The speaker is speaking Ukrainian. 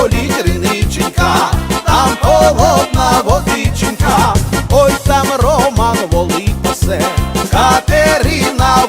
політь риниченька, там холодна водиченька, ой там Роман волить посе, Катерина